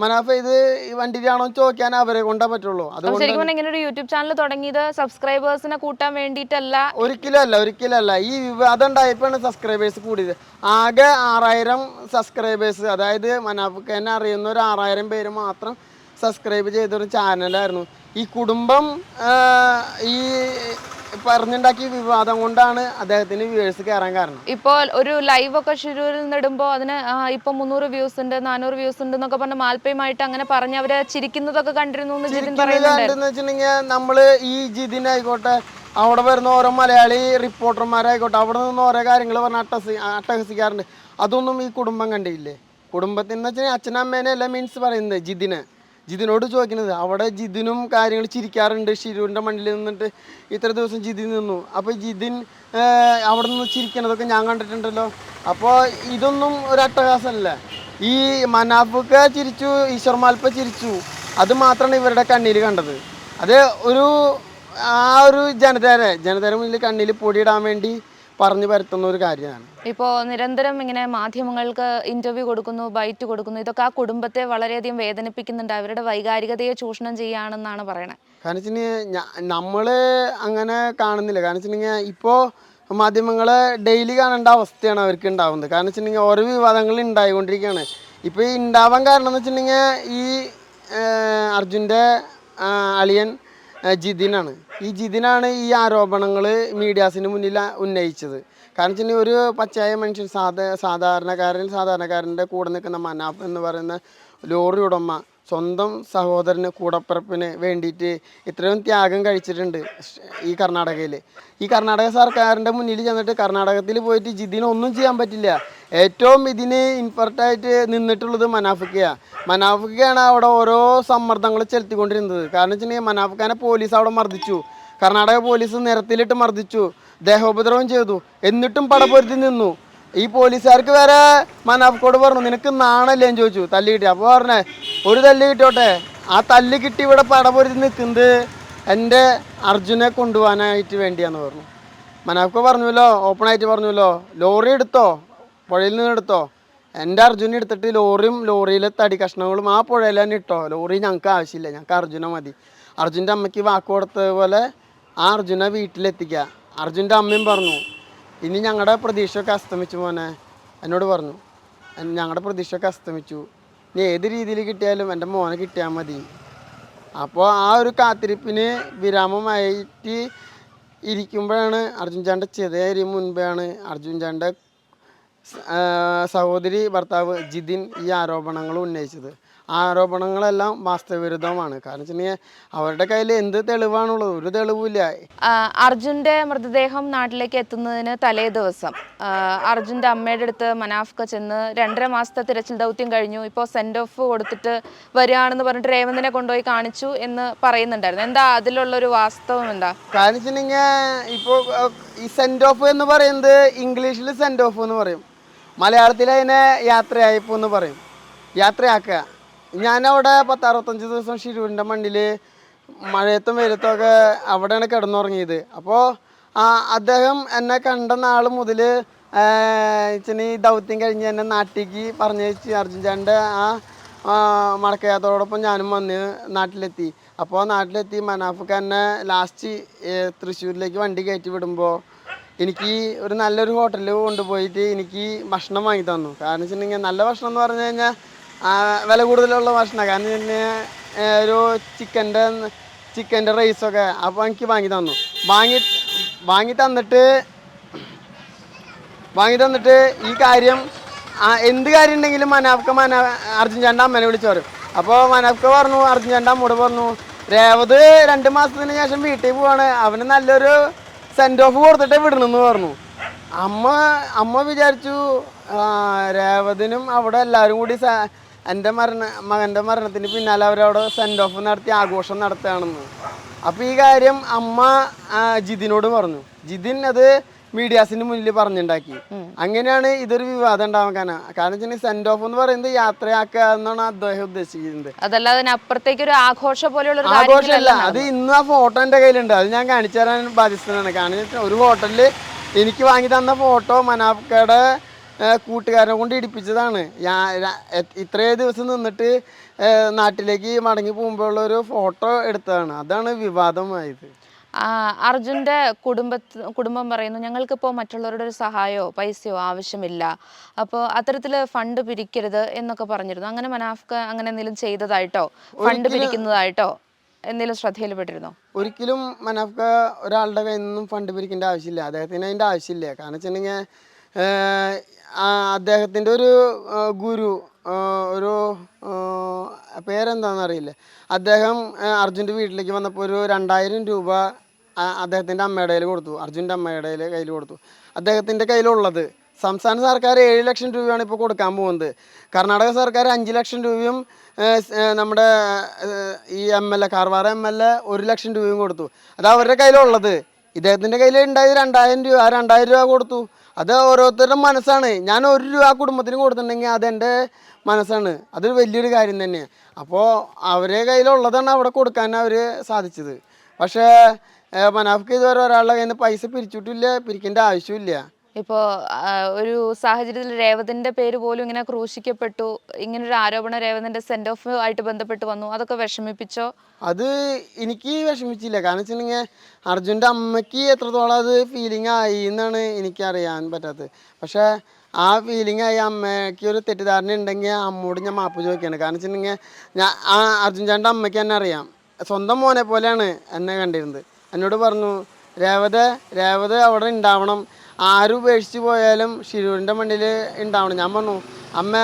മനാഫ ഇത് വണ്ടിയിലാണോ ചോദിക്കാൻ അവരെ കൊണ്ടേ പറ്റുള്ളൂ. അതുകൊണ്ട് ശരിക്കും പറഞ്ഞാൽ ഇങ്ങനെ ഒരു യൂട്യൂബ് ചാനൽ തുടങ്ങിയത് സബ്സ്ക്രൈബേഴ്സിനെ കൂട്ടാൻ വേണ്ടിയിട്ടല്ല. ഒരിക്കലും അല്ല ഒരിക്കലും അല്ല ഈ വിവാദം ഉണ്ടായപ്പോഴാണ് സബ്സ്ക്രൈബേഴ്സ് കൂടിയത്. ആകെ ആറായിരം സബ്സ്ക്രൈബേഴ്സ് അതായത് മനാഫക്ക് തന്നെ അറിയുന്ന ഒരു ആറായിരം പേര് മാത്രം സബ്സ്ക്രൈബ് ചെയ്തൊരു ചാനലായിരുന്നു. ഈ കുടുംബം ഈ പറഞ്ഞുണ്ടാക്കിയ വിവാദം കൊണ്ടാണ് അദ്ദേഹത്തിന് വ്യൂവേഴ്സ് കയറാൻ കാരണം. ഇപ്പോൾ ഒരു ലൈവ് ഒക്കെ ഷിരൂരിൽ നിന്നിടുമ്പോൾ അതിന് ഇപ്പൊ മുന്നൂറ് വ്യൂസ് ഉണ്ട് നാനൂറ് വ്യൂസ് ഉണ്ട് എന്നൊക്കെ പറഞ്ഞ് മാൽപ്പയുമായിട്ട് അങ്ങനെ പറഞ്ഞ് അവർ ചിരിക്കുന്നതൊക്കെ കണ്ടിരുന്നു എന്ന് ജിതിൻ പറയുന്നുണ്ട് കണ്ടെന്ന് വെച്ചിട്ടുണ്ടെങ്കിൽ നമ്മൾ ഈ ജിതിനായിക്കോട്ടെ അവിടെ വരുന്ന ഓരോ മലയാളി റിപ്പോർട്ടർമാരായിക്കോട്ടെ അവിടെ നിന്ന് ഓരോ കാര്യങ്ങൾ പറഞ്ഞ് അട്ടഹസി അട്ടഹസിക്കാറുണ്ട്. അതൊന്നും ഈ കുടുംബം കണ്ടില്ലേ? കുടുംബത്തിൽ നിന്ന് വെച്ചാൽ അച്ഛനമ്മേനെ അല്ല മീൻസ് പറയുന്നത് ജിതിനെ. ജിതിനോട് ചോദിക്കുന്നത് അവിടെ ജിതിനും കാര്യങ്ങൾ ചിരിക്കാറുണ്ട് ഷിരൂരിന്റെ മണ്ണിൽ നിന്നിട്ട് ഇത്ര ദിവസം ജിതിൻ നിന്നു. അപ്പോൾ ജിതിൻ അവിടെ നിന്ന് ചിരിക്കണതൊക്കെ ഞാൻ കണ്ടിട്ടുണ്ടല്ലോ. അപ്പോൾ ഇതൊന്നും ഒരു അട്ടഹാസമല്ല. ഈ മനാഫുക്ക ചിരിച്ചു ഈശ്വർ മാൽപ്പ ചിരിച്ചു അത് മാത്രമാണ് ഇവരുടെ കണ്ണിൽ കണ്ടത്. അത് ഒരു ആ ഒരു ജനതയുടെ ജനതയുടെ മുന്നിൽ കണ്ണിൽ പൊടിയിടാൻ വേണ്ടി പറഞ്ഞു പരത്തുന്ന ഒരു കാര്യമാണ്. ഇപ്പോ നിരന്തരം ഇങ്ങനെ മാധ്യമങ്ങൾക്ക് ഇന്റർവ്യൂ കൊടുക്കുന്നു ബൈറ്റ് കൊടുക്കുന്നു ഇതൊക്കെ ആ കുടുംബത്തെ വളരെയധികം വേദനിപ്പിക്കുന്നുണ്ട്. അവരുടെ വൈകാരികതയെ ചൂഷണം ചെയ്യുകയാണെന്നാണ് പറയണത് കാരണം വെച്ചിട്ടുണ്ടെങ്കിൽ നമ്മൾ അങ്ങനെ കാണുന്നില്ല. കാരണം ഇപ്പോ ഇപ്പോൾ മാധ്യമങ്ങളെ ഡെയിലി കാണേണ്ട അവസ്ഥയാണ് അവർക്ക് ഉണ്ടാവുന്നത്. കാരണം വെച്ചിട്ടുണ്ടെങ്കിൽ ഓരോ വിവാദങ്ങൾ ഉണ്ടായിക്കൊണ്ടിരിക്കുകയാണ്. ഇപ്പോൾ ഈ ഉണ്ടാവാൻ കാരണം എന്ന് വെച്ചിട്ടുണ്ടെങ്കിൽ ഈ അർജുന്റെ അളിയൻ ജിതിനാണ്. ഈ ജിതിനാണ് ഈ ആരോപണങ്ങൾ മീഡിയാസിന് മുന്നിൽ ഉന്നയിച്ചത്. കാരണം വെച്ചാൽ ഒരു പച്ചയായ മനുഷ്യൻ സാധാ സാധാരണക്കാരൻ സാധാരണക്കാരന്റെ കൂടെ നിൽക്കുന്ന മനാഫ് എന്ന് പറയുന്ന ലോറി ഉടമ സ്വന്തം സഹോദരന് കൂടപ്പിറപ്പിന് വേണ്ടിയിട്ട് ഇത്രയും ത്യാഗം കഴിച്ചിട്ടുണ്ട് ഈ കർണാടകയിൽ ഈ കർണാടക സർക്കാരിന്റെ മുന്നിൽ ചെന്നിട്ട് കർണാടകത്തിൽ പോയിട്ട് ജിതിന് ഒന്നും ചെയ്യാൻ പറ്റില്ല. ഏറ്റവും ഇതിന് ഇൻഫർട്ടായിട്ട് നിന്നിട്ടുള്ളത് മനാഫിക്കയാണ് മനാഫിക്കയാണ് അവിടെ ഓരോ സമ്മർദ്ദങ്ങൾ ചെലുത്തിക്കൊണ്ടിരുന്നത്. കാരണം വെച്ചിട്ടുണ്ടെങ്കിൽ മനാഫിക്കാനെ പോലീസ് അവിടെ മർദ്ദിച്ചു. കർണാടക പോലീസ് നിരത്തിലിട്ട് മർദ്ദിച്ചു. ദേഹോപദ്രവം ചെയ്തു. എന്നിട്ടും പടപൊരുത്തി നിന്നു. ഈ പോലീസുകാർക്ക് വരെ മനാഫ്കോട് പറഞ്ഞു നിനക്ക് നാണല്ലേ? എന്ന് ചോദിച്ചു. തല്ല് കിട്ടി. അപ്പോൾ പറഞ്ഞേ ഒരു തല്ല് കിട്ടിയോട്ടെ? ആ തല്ല് കിട്ടി ഇവിടെ പടപൊരുത്തി നിൽക്കുന്നത് എന്റെ അർജുനെ കൊണ്ടുപോകാനായിട്ട് വേണ്ടിയാന്ന് പറഞ്ഞു. മനാഫ്കോ പറഞ്ഞല്ലോ ഓപ്പണായിട്ട് പറഞ്ഞല്ലോ ലോറി എടുത്തോ? പുഴയിൽ നിന്ന് എടുത്തോ? എന്റെ അർജുനെ എടുത്തിട്ട് ലോറിയും ലോറിയിലെ തടി കഷ്ണങ്ങളും ആ പുഴയിൽ തന്നെ ഇട്ടോ? ലോറി ഞങ്ങൾക്ക് ആവശ്യമില്ല ഞങ്ങൾക്ക് അർജുനെ മതി. അർജുന്റെ അമ്മയ്ക്ക് വാക്ക് കൊടുത്തതുപോലെ ആ അർജുനെ വീട്ടിലെത്തിക്കുക. അർജുന്റെ അമ്മയും പറഞ്ഞു ഇനി ഞങ്ങളുടെ പ്രതീക്ഷയൊക്കെ അസ്തമിച്ചു മോനെ. എന്നോട് പറഞ്ഞു. ഞങ്ങളുടെ പ്രതീക്ഷയൊക്കെ അസ്തമിച്ചു. ഇനി ഏത് രീതിയിൽ കിട്ടിയാലും എന്റെ മോനെ കിട്ടിയാൽ മതി. അപ്പോൾ ആ ഒരു കാത്തിരിപ്പിന് വിരാമമായിട്ട് ഇരിക്കുമ്പോഴാണ് അർജുൻ ചാന്റെ ചെറിയ മുൻപാണ് അർജുൻ ആ, സഹോദരി ഭർത്താവ് ജിതിൻ ഈ ആരോപണങ്ങൾ ഉന്നയിച്ചത്. ആ ആരോപണങ്ങളെല്ലാം വാസ്തവവിരുദ്ധമാണ്. കാരണം വെച്ചിട്ടുണ്ടെങ്കിൽ അവരുടെ കയ്യിൽ എന്ത് തെളിവാണുള്ളത്? ഒരു തെളിവില്ല അർജുന്റെ മൃതദേഹം നാട്ടിലേക്ക് എത്തുന്നതിന് തലേ ദിവസം അർജുന്റെ അമ്മയുടെ അടുത്ത് മനാഫ്ക ചെന്ന് രണ്ടര മാസത്തെ തിരച്ചിൽ ദൗത്യം കഴിഞ്ഞു. ഇപ്പോൾ സെൻഡ് ഓഫ് കൊടുത്തിട്ട് വരികയാണെന്ന് പറഞ്ഞിട്ട് രേവന്തിനെ കൊണ്ടുപോയി കാണിച്ചു എന്ന് പറയുന്നുണ്ടായിരുന്നു. എന്താ അതിലുള്ളൊരു വാസ്തവം എന്താ? കാരണം വെച്ചിട്ടുണ്ടെങ്കിൽ ഇപ്പോൾ ഈ സെൻഡ് ഓഫ് എന്ന് പറയുന്നത് ഇംഗ്ലീഷിൽ സെൻഡ് ഓഫ് എന്ന് പറയും. മലയാളത്തിൽ അതിനെ യാത്രയായപ്പോൾ എന്ന് പറയും. യാത്രയാക്കുക. ഞാനവിടെ പത്തറുപത്തഞ്ച് ദിവസം ഷിരൂരിന്റെ മണ്ണിൽ മഴയത്തും വെയിലത്തും അവിടെയാണ് കിടന്നുറങ്ങിയത്. അപ്പോൾ അദ്ദേഹം എന്നെ കണ്ട നാൾ മുതൽ ഇച്ചിനി ദൗത്യം കഴിഞ്ഞ് എന്നെ നാട്ടിലേക്ക് പറഞ്ഞയച്ച് അർജുൻ ചാന്റെ ആ, മടക്കയാത്രയോടൊപ്പം ഞാനും വന്ന് നാട്ടിലെത്തി. അപ്പോൾ നാട്ടിലെത്തി മനാഫക്ക് എന്നെ ലാസ്റ്റ് തൃശ്ശൂരിലേക്ക് വണ്ടി കയറ്റി വിടുമ്പോൾ എനിക്ക് ഒരു നല്ലൊരു ഹോട്ടലിൽ കൊണ്ടുപോയിട്ട് എനിക്ക് ഭക്ഷണം വാങ്ങി തന്നു. കാരണം വെച്ചിട്ടുണ്ടെങ്കിൽ നല്ല ഭക്ഷണം എന്ന് പറഞ്ഞു കഴിഞ്ഞാൽ വില കൂടുതലുള്ള ഭക്ഷണം കാരണം വെച്ചിട്ടുണ്ടെങ്കിൽ ഒരു ചിക്കന്റെ ചിക്കന്റെ റൈസൊക്കെ അപ്പോൾ എനിക്ക് വാങ്ങി തന്നു. വാങ്ങി വാങ്ങി തന്നിട്ട് വാങ്ങി തന്നിട്ട് ഈ കാര്യം എന്ത് കാര്യം ഉണ്ടെങ്കിലും മനാഫ്ക്ക മന അർജുൻ ചേട്ടന്റെ അമ്മനെ വിളിച്ചു പറയും. അപ്പോൾ മനാഫ്ക്ക പറഞ്ഞു അർജുൻ ചേട്ടന്റെ അമ്മോട് പറഞ്ഞു രേവത് രണ്ട് മാസത്തിന് ശേഷം വീട്ടിൽ പോവാണ്. അവന് നല്ലൊരു സെൻഡ് ഓഫ് കൊടുത്തിട്ടേ വിടണമെന്ന് പറഞ്ഞു. അമ്മ അമ്മ വിചാരിച്ചു രേവതിനും അവിടെ എല്ലാവരും കൂടി എന്റെ മരണ മകന്റെ മരണത്തിന് പിന്നാലെ അവരവിടെ സെൻഡ് ഓഫ് നടത്തി ആഘോഷം നടത്തുകയാണെന്ന്. അപ്പോൾ ഈ കാര്യം അമ്മ ജിതിനോട് പറഞ്ഞു. ജിതിൻ അത് മീഡിയാസിന് മുന്നിൽ പറഞ്ഞുണ്ടാക്കി. അങ്ങനെയാണ് ഇതൊരു വിവാദം ഉണ്ടാവാൻ കാരണം. കാരണം വെച്ചിട്ടുണ്ടെങ്കിൽ സെൻഡ് ഓഫ് എന്ന് പറയുന്നത് യാത്രയാക്കുക എന്നാണ് അദ്ദേഹം ഉദ്ദേശിക്കുന്നത്. അതല്ലാതെ അപ്പുറത്തേക്ക് ഒരു ആഘോഷ പോലെയുള്ള ആഘോഷമല്ല അത് ഇന്ന് ആ ഫോട്ടോ എന്റെ കയ്യിലുണ്ട്. അത് ഞാൻ കാണിച്ചു തരാൻ ബാധ്യസ്ഥനാണ്. കാരണം ഒരു ഹോട്ടലിൽ എനിക്ക് വാങ്ങി തന്ന ഫോട്ടോ മനാഫ്കയുടെ കൂട്ടുകാരനെ കൊണ്ട് ഇടിപ്പിച്ചതാണ്. ഞാൻ ഇത്രയും ദിവസം നിന്നിട്ട് നാട്ടിലേക്ക് മടങ്ങി പോകുമ്പോഴുള്ള ഒരു ഫോട്ടോ എടുത്തതാണ്. അതാണ് വിവാദമായത്. ആ, അർജുന്റെ കുടുംബ കുടുംബം പറയുന്നു ഞങ്ങൾക്കിപ്പോൾ മറ്റുള്ളവരുടെ ഒരു സഹായമോ പൈസയോ ആവശ്യമില്ല. അപ്പോൾ അത്തരത്തിൽ ഫണ്ട് പിരിക്കരുത് എന്നൊക്കെ പറഞ്ഞിരുന്നു. അങ്ങനെ മനാഫ്ക അങ്ങനെ എന്തെങ്കിലും ചെയ്തതായിട്ടോ? ഫണ്ട് പിരിക്കുന്നതായിട്ടോ? എന്തെങ്കിലും ശ്രദ്ധയിൽപ്പെട്ടിരുന്നോ? ഒരിക്കലും മനാഫ്ക ഒരാളുടെ കയ്യിൽ നിന്നും ഫണ്ട് പിരിക്കേണ്ട ആവശ്യമില്ല. അദ്ദേഹത്തിന് അതിന്റെ ആവശ്യമില്ല. കാരണം വെച്ചിട്ടുണ്ടെങ്കിൽ അദ്ദേഹത്തിന്റെ ഒരു ഗുരു ഒരു പേരെന്താണെന്ന് അറിയില്ല അദ്ദേഹം അർജുന്റെ വീട്ടിലേക്ക് വന്നപ്പോൾ ഒരു രണ്ടായിരം രൂപ അദ്ദേഹത്തിന്റെ അമ്മയുടെ കയ്യിൽ കൊടുത്തു. അർജുന്റെ അമ്മയുടെ കയ്യിൽ കൊടുത്തു. അദ്ദേഹത്തിന്റെ കയ്യിലുള്ളത് സംസ്ഥാന സർക്കാർ ഏഴ് ലക്ഷം രൂപയാണ് ഇപ്പോൾ കൊടുക്കാൻ പോകുന്നത്. കർണാടക സർക്കാർ അഞ്ച് ലക്ഷം രൂപയും നമ്മുടെ ഈ M L A Karwar M L A ഒരു ലക്ഷം രൂപയും കൊടുത്തു. അത് അവരുടെ കയ്യിലുള്ളത്. ഇദ്ദേഹത്തിന്റെ കയ്യിൽ ഉണ്ടായത് രണ്ടായിരം രൂപ ആ രണ്ടായിരം രൂപ കൊടുത്തു. അത് ഓരോരുത്തരുടെ മനസ്സാണ്. ഞാൻ ഒരു രൂപ കുടുംബത്തിന് കൊടുത്തിട്ടുണ്ടെങ്കിൽ അതെന്റെ മനസ്സാണ്. അതൊരു വലിയൊരു കാര്യം തന്നെയാണ് അപ്പോൾ അവരെ കയ്യിലുള്ളതാണ് അവിടെ കൊടുക്കാൻ അവർ സാധിച്ചത്. പക്ഷേ മനാഫ്ക്ക് ഇതുവരെ ഒരാളുടെ കയ്യിൽ നിന്ന് പൈസ പിരിച്ചിട്ടില്ല പിരിക്കേണ്ട ആവശ്യമില്ല ഇപ്പോൾ ഒരു സാഹചര്യത്തിൽ രേവതിന്റെ പേര് പോലും ഇങ്ങനെ ക്രൂശിക്കപ്പെട്ടു ഇങ്ങനൊരു ആരോപണം രേവതിന്റെ സെൻഡ് ഓഫ് ആയിട്ട് ബന്ധപ്പെട്ട് വന്നു അതൊക്കെ വിഷമിപ്പിച്ചോ? അത് എനിക്ക് വിഷമിച്ചില്ല. കാരണം വെച്ചിട്ടുണ്ടെങ്കിൽ അർജുന്റെ അമ്മയ്ക്ക് എത്രത്തോളം അത് ഫീലിംഗ് ആയി എന്നാണ് എനിക്ക് അറിയാൻ പറ്റാത്തത്. പക്ഷേ ആ ഫീലിംഗ് ആയി അമ്മയ്ക്ക് ഒരു തെറ്റിദ്ധാരണ ഉണ്ടെങ്കിൽ അമ്മോട് ഞാൻ മാപ്പ് ചോദിക്കുകയാണ് കാരണം വെച്ചിട്ടുണ്ടെങ്കിൽ ഞാൻ ആ അർജുൻ ചേട്ടന്റെ അമ്മയ്ക്ക് തന്നെ അറിയാം. സ്വന്തം മോനെ പോലെയാണ് എന്നെ കണ്ടിരുന്നത്. എന്നോട് പറഞ്ഞു രേവത രേവത അവിടെ ഉണ്ടാവണം. ആരും ഉപേക്ഷിച്ച് പോയാലും ഷിരൂരിന്റെ മണ്ണിൽ ഉണ്ടാവണം. ഞാൻ പറഞ്ഞു അമ്മ